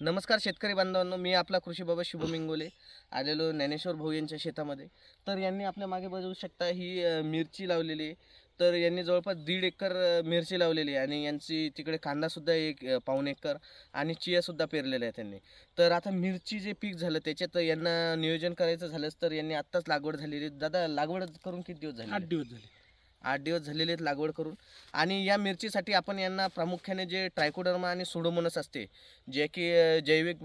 नमस्कार शेतकरी बांधवांनो मी आपला कृषी बाबा शुभम इंगोले. आलेलो ज्ञानेश्वर भाऊ यांच्या शेतामध्ये. तर यांनी आपल्या मागे बघू शकता ही अ, मिरची लावलेली आहे. तर यांनी जवळपास दीड एकर अ, मिरची लावलेली आहे आणि यांची तिकडे कांदासुद्धा एक अ, पाऊण एकर आणि चियासुद्धा पेरलेल्या आहे त्यांनी. तर आता मिरची जे पीक झालं त्याच्यात यांना नियोजन करायचं झालंच तर यांनी आत्ताच लागवड झालेली आहे. दादा लागवड करून किती दिवस झाले? आठ दिवस झाले. आठ दिवस झालेले आहेत लागवड करून. आणि या मिरचीसाठी आपण यांना प्रामुख्याने जे ट्रायकोडर्मा आणि सुडोमोनस असते जे की जैविक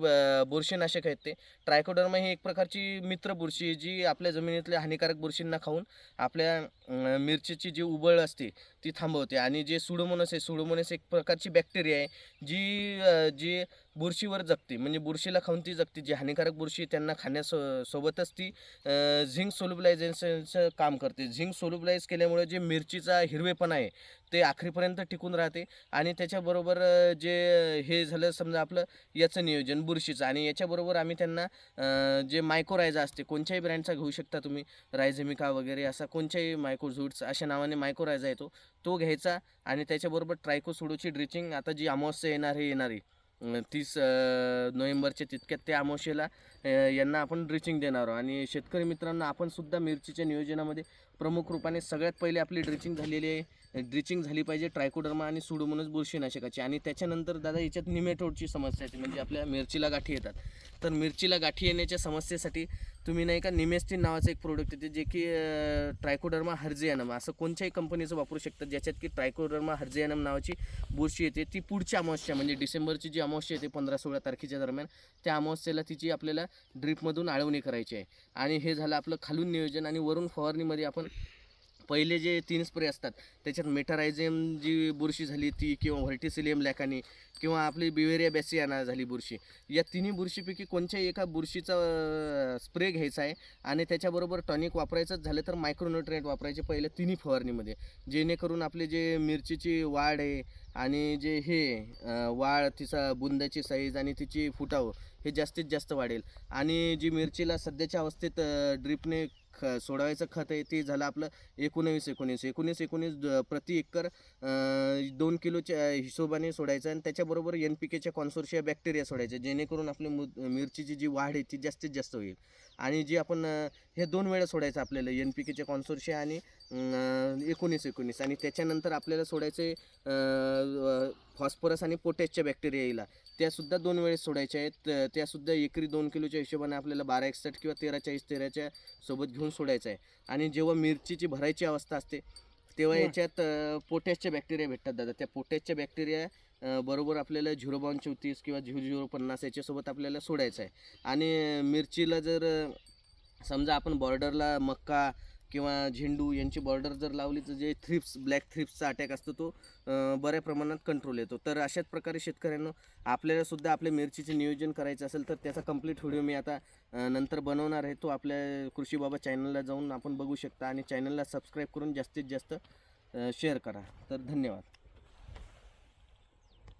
बुरशीनाशक आहेत ते. ट्रायकोडर्मा ही एक प्रकारची मित्र बुरशी आहे, जी आपल्या जमिनीतल्या हानिकारक बुरशींना खाऊन आपल्या मिरचीची जी उबळ असते ती थांबवते. आणि जे सुडोमोनस आहे सुडोमोनस एक प्रकारची बॅक्टेरिया आहे जी जी बुरशीवर जगते. म्हणजे बुरशीला खाऊन ती जगते. जी हानिकारक बुरशी त्यांना खाण्यासो सोबतच ती झिंक सोल्युबलायझेशनचं काम करते. झिंक सोल्युबलाइज केल्यामुळे जे मिरचीचा हिरवेपण आहे ते आखरीपर्यंत टिकून राहते. आणि त्याच्याबरोबर जे हे झालं समजा आपलं याचं नियोजन बुरशीचं. आणि याच्याबरोबर आम्ही त्यांना जे मायको रायझा असते कोणत्याही ब्रँडचा घेऊ शकता तुम्ही. रायझेमिका वगैरे असा कोणत्याही मायकोझूट्स अशा नावाने मायकोरायझा येतो. तो घ्यायचा आणि त्याच्याबरोबर ट्रायकोसुडोची ड्रिचिंग. आता जी अमावस्या येणार हे येणारी. तीस नोव्हेंबरच्या तितक्यात त्या अमावस्येला यांना आपण ड्रिचिंग देणार आहोत. आणि शेतकरी मित्रांना आपण सुद्धा मिरचीच्या नियोजनामध्ये प्रमुख रूपाने सगळ्यात पहिले आपली ड्रिचिंग झालेली आहे. ड्रिचिंग झाली पाहिजे ट्रायकोडर्मा आणि सुडोमोनस बुरशीनाशकाची. आणि त्याच्यानंतर दादा याच्यात निमेटोडची समस्या येते. म्हणजे आपल्या मिरचीला गाठी येतात. तर मिरचीला गाठी येण्याच्या समस्येसाठी तुम्ही नाही का निमेस्टिन नावाचं एक प्रोडक्ट येते जे की ट्रायकोडर्मा हर्जियानम असं कोणत्याही कंपनीचं वापरू शकतात. ज्याच्यात की ट्रायकोडर्मा हर्जियानम नावाची बुरशी येते. ती पुढची अमावस्या म्हणजे डिसेंबरची जी अमावस्या येते पंधरा सोळा तारखेच्या दरम्यान त्या अमावस्येला तिची आपल्याला ड्रीपमधून आळवणी करायची आहे. आणि हे झालं आपलं खालून नियोजन आणि वरून फवारणीमध्ये आपण पहिले जे तीन स्प्रे असतात त्याच्यात मेटारायझेम जी बुरशी झाली ती किंवा व्हर्टिसिलियम लॅकानी किंवा आपली बिवेरिया बॅसियाना झाली बुरशी या तिन्ही बुरशीपैकी कोणत्याही एका बुरशीचा स्प्रे घ्यायचा आहे आणि त्याच्याबरोबर टॉनिक वापरायचंच झालं तर मायक्रोन्युट्रिएंट वापरायचे पहिले तिन्ही फवारणीमध्ये. जेणेकरून आपली जे मिरचीची वाढ आहे आणि जे हे वाढ तिचा बुंदाची साईज आणि तिची फुटाव हे जास्तीत जास्त वाढेल. आणि जी मिरचीला सध्याच्या अवस्थेत ड्रिपने ख सोडवायचं खत आहे ते झालं आपलं एकोणवीस एकोणीस एकोणीस एकोणीस प्रति एकर दोन किलोच्या हिशोबाने सोडायचं आणि त्याच्याबरोबर एन पी केच्या कॉन्सोर्शिया बॅक्टेरिया सोडायचे जेणेकरून आपली मु मिरचीची जी वाढ आहे ती जास्तीत जास्त होईल. आणि जी आपण हे दोन वेळा सोडायचं आपल्याला एन पी केच्या कॉन्सोर्शिया आणि एकोणीस एकोणीस आणि त्याच्यानंतर आपल्याला सोडायचे फॉस्फरस आणि पोटॅशच्या बॅक्टेरिया येईल त्यासुद्धा दोन वेळेस सोडायच्या आहेत. त्यासुद्धा एकरी दोन किलोच्या हिशोबाने आपल्याला बारा एकसष्ट किंवा तेरा चाळीस तेराच्या सोबत घेऊन सोडायचं आहे. आणि जेव्हा मिरचीची भरायची अवस्था असते तेव्हा. याच्यात पोटॅशच्या बॅक्टेरिया भेटतात दादा. त्या पोटॅशच्या बॅक्टेरिया बरोबर आपल्याला झिरो बावन चौतीस किंवा झिरो झिरो पन्नास याच्यासोबत आपल्याला सोडायचं आहे. आणि मिरचीला जर समजा आपण बॉर्डरला मक्का किंवा झेंडू यांची बॉर्डर जर लावली तर जे थ्रिप्स ब्लॅक थ्रिप्सचा अटॅक असतो तो बऱ्या प्रमाणात कंट्रोल येतो. तर अशाच प्रकारे शेतकऱ्यांना आपल्याला सुद्धा आपल्या मिरचीचे नियोजन करायचं असेल तर त्याचा कंप्लीट व्हिडिओ मी आता नंतर बनवणार आहे. तो आपल्या कृषी बाबा चॅनलला जाऊन आपण बघू शकता आणि चॅनलला सबस्क्राईब करून जास्तीत जास्त शेअर करा. तर धन्यवाद.